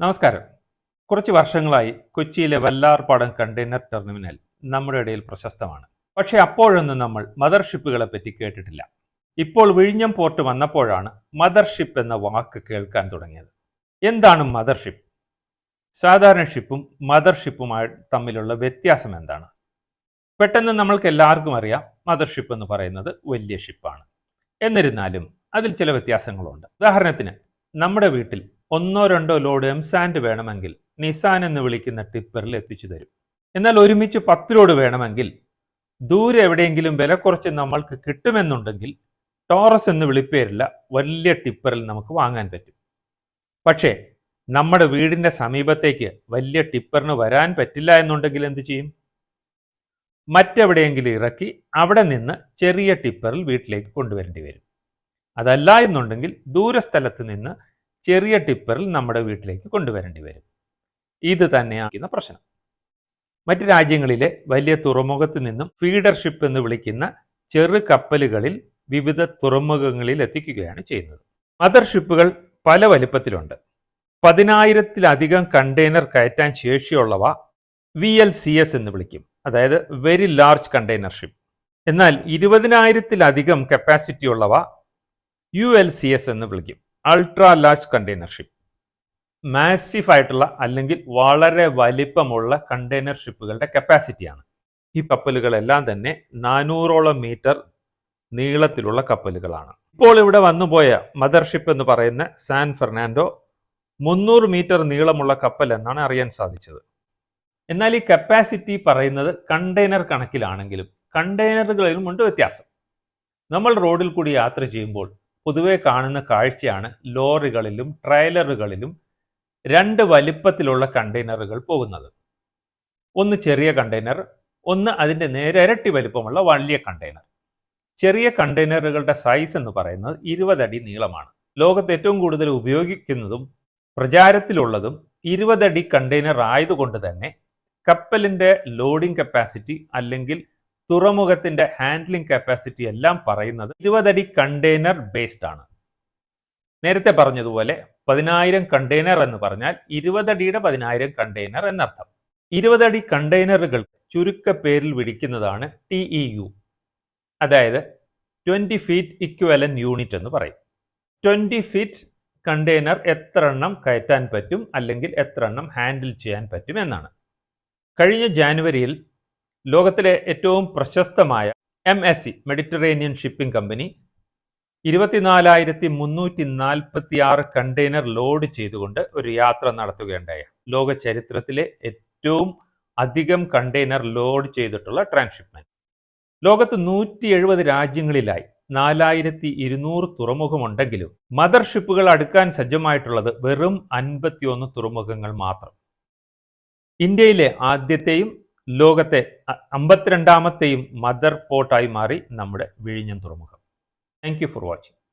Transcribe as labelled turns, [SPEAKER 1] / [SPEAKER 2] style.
[SPEAKER 1] നമസ്കാരം. കുറച്ച് വർഷങ്ങളായി കൊച്ചിയിലെ വല്ലാർപാടം കണ്ടെയ്നർ ടെർമിനൽ നമ്മുടെ ഇടയിൽ പ്രശസ്തമാണ്. പക്ഷേ അപ്പോഴൊന്നും നമ്മൾ മദർഷിപ്പുകളെ പറ്റി കേട്ടിട്ടില്ല. ഇപ്പോൾ വിഴിഞ്ഞം പോർട്ട് വന്നപ്പോഴാണ് മദർഷിപ്പ് എന്ന വാക്ക് കേൾക്കാൻ തുടങ്ങിയത്. എന്താണ് മദർഷിപ്പ്? സാധാരണ ഷിപ്പും മദർഷിപ്പുമായി തമ്മിലുള്ള വ്യത്യാസം എന്താണ്? പെട്ടെന്ന് നമ്മൾക്ക് എല്ലാവർക്കും അറിയാം മദർഷിപ്പ് എന്ന് പറയുന്നത് വലിയ ഷിപ്പാണ്. എന്നിരുന്നാലും അതിൽ ചില വ്യത്യാസങ്ങളുണ്ട്. ഉദാഹരണത്തിന് നമ്മുടെ വീട്ടിൽ ഒന്നോ രണ്ടോ ലോഡ് എം സാൻഡ് വേണമെങ്കിൽ നിസാൻ എന്ന് വിളിക്കുന്ന ടിപ്പറിൽ എത്തിച്ചു തരും. എന്നാൽ ഒരുമിച്ച് പത്ത് ലോഡ് വേണമെങ്കിൽ ദൂരെ എവിടെയെങ്കിലും വില കുറച്ച് നമ്മൾക്ക് കിട്ടുമെന്നുണ്ടെങ്കിൽ ടോറസ് എന്ന് വിളിപ്പേരില്ല വലിയ ടിപ്പറിൽ നമുക്ക് വാങ്ങാൻ പറ്റും. പക്ഷേ നമ്മുടെ വീടിന്റെ സമീപത്തേക്ക് വലിയ ടിപ്പറിന് വരാൻ പറ്റില്ല എന്നുണ്ടെങ്കിൽ എന്ത് ചെയ്യും? മറ്റെവിടെയെങ്കിലും ഇറക്കി അവിടെ നിന്ന് ചെറിയ ടിപ്പറിൽ വീട്ടിലേക്ക് കൊണ്ടുവരേണ്ടി വരും. അതല്ല എന്നുണ്ടെങ്കിൽ ദൂരസ്ഥലത്ത് നിന്ന് ചെറിയ ടിപ്പറിൽ നമ്മുടെ വീട്ടിലേക്ക് കൊണ്ടുവരേണ്ടി വരും. ഇത് തന്നെയാണ് പ്രശ്നം. മറ്റ് രാജ്യങ്ങളിലെ വലിയ തുറമുഖത്ത് നിന്നും ഫീഡർഷിപ്പ് എന്ന് വിളിക്കുന്ന ചെറു കപ്പലുകളിൽ വിവിധ തുറമുഖങ്ങളിൽ എത്തിക്കുകയാണ് ചെയ്യുന്നത്. മദർഷിപ്പുകൾ പല വലിപ്പത്തിലുണ്ട്. പതിനായിരത്തിലധികം കണ്ടെയ്നർ കയറ്റാൻ ശേഷിയുള്ളവ വി എൽ സി എസ് എന്ന് വിളിക്കും. അതായത് വെരി ലാർജ് കണ്ടെയ്നർ ഷിപ്പ് എന്നാൽ ഇരുപതിനായിരത്തിലധികം കപ്പാസിറ്റി ഉള്ളവ യു എൽ സി എസ് എന്ന് വിളിക്കും. Ultra large container ship massive ആയിട്ടുള്ള അല്ലെങ്കിൽ വളരെ വലിപ്പമുള്ള കണ്ടെയ്നർ ഷിപ്പുകളുടെ കപ്പാസിറ്റിയാണ് ഈ കപ്പലുകളെല്ലാം തന്നെ നാനൂറോളം മീറ്റർ നീളത്തിലുള്ള കപ്പലുകളാണ്. ഇപ്പോൾ ഇവിടെ വന്നുപോയ മദർഷിപ്പ് എന്ന് പറയുന്ന സാൻ ഫെർണാൻഡോ മുന്നൂറ് മീറ്റർ നീളമുള്ള കപ്പൽ എന്നാണ് അറിയാൻ സാധിച്ചത്. എന്നാൽ ഈ കപ്പാസിറ്റി പറയുന്നത് കണ്ടെയ്നർ കണക്കിലാണെങ്കിലും കണ്ടെയ്നറുകളിലും ഉണ്ട് വ്യത്യാസം. നമ്മൾ റോഡിൽ കൂടി യാത്ര ചെയ്യുമ്പോൾ പൊതുവെ കാണുന്ന കാഴ്ചയാണ് ലോറികളിലും ട്രെയിലറുകളിലും രണ്ട് വലിപ്പത്തിലുള്ള കണ്ടെയ്നറുകൾ പോകുന്നത്. ഒന്ന് ചെറിയ കണ്ടെയ്നർ ഒന്ന് അതിന്റെ നേരെ ഇരട്ടി വലിപ്പമുള്ള വലിയ കണ്ടെയ്നർ. ചെറിയ കണ്ടെയ്നറുകളുടെ സൈസ് എന്ന് പറയുന്നത് ഇരുപതടി നീളമാണ്. ലോകത്ത് ഏറ്റവും കൂടുതൽ ഉപയോഗിക്കുന്നതും പ്രചാരത്തിലുള്ളതും ഇരുപതടി കണ്ടെയ്നർ ആയതുകൊണ്ട് തന്നെ കപ്പലിന്റെ ലോഡിംഗ് കപ്പാസിറ്റി അല്ലെങ്കിൽ തുറമുഖത്തിന്റെ ഹാൻഡ്ലിംഗ് കപ്പാസിറ്റി എല്ലാം പറയുന്നത് ഇരുപതടി കണ്ടെയ്നർ ബേസ്ഡ് ആണ്. നേരത്തെ പറഞ്ഞതുപോലെ പതിനായിരം കണ്ടെയ്നർ എന്ന് പറഞ്ഞാൽ ഇരുപതടിയുടെ പതിനായിരം കണ്ടെയ്നർ എന്നർത്ഥം. ഇരുപതടി കണ്ടെയ്നറുകൾ ചുരുക്ക പേരിൽ വിളിക്കുന്നതാണ് ടി ഇ യു അതായത് ട്വന്റി ഫീറ്റ് ഇക്വലൻ യൂണിറ്റ് എന്ന് പറയും. ട്വന്റി ഫീറ്റ് കണ്ടെയ്നർ എത്ര എണ്ണം കയറ്റാൻ പറ്റും അല്ലെങ്കിൽ എത്ര എണ്ണം ഹാൻഡിൽ ചെയ്യാൻ പറ്റും എന്നാണ്. കഴിഞ്ഞ ജാനുവരിയിൽ ലോകത്തിലെ ഏറ്റവും പ്രശസ്തമായ M S C Mediterranean shipping company ഇരുപത്തിനാലായിരത്തി മുന്നൂറ്റി നാൽപ്പത്തി ആറ് കണ്ടെയ്നർ ലോഡ് ചെയ്തുകൊണ്ട് ഒരു യാത്ര നടത്തുകയുണ്ടായി. ലോക ചരിത്രത്തിലെ ഏറ്റവും അധികം കണ്ടെയ്നർ ലോഡ് ചെയ്തിട്ടുള്ള ട്രാൻസ്ഷിപ്മെന്റ് ലോകത്ത് നൂറ്റി എഴുപത് രാജ്യങ്ങളിലായി നാലായിരത്തി ഇരുന്നൂറ് തുറമുഖമുണ്ടെങ്കിലും മദർ ഷിപ്പുകൾ അടുക്കാൻ സജ്ജമായിട്ടുള്ളത് വെറും അൻപത്തിയൊന്ന് തുറമുഖങ്ങൾ മാത്രം. ഇന്ത്യയിലെ ആദ്യത്തെയും ലോകത്തെ അമ്പത്തിരണ്ടാമത്തെയും മദർ പോർട്ടായി മാറി നമ്മുടെ വിഴിഞ്ഞം തുറമുഖം. Thank for watching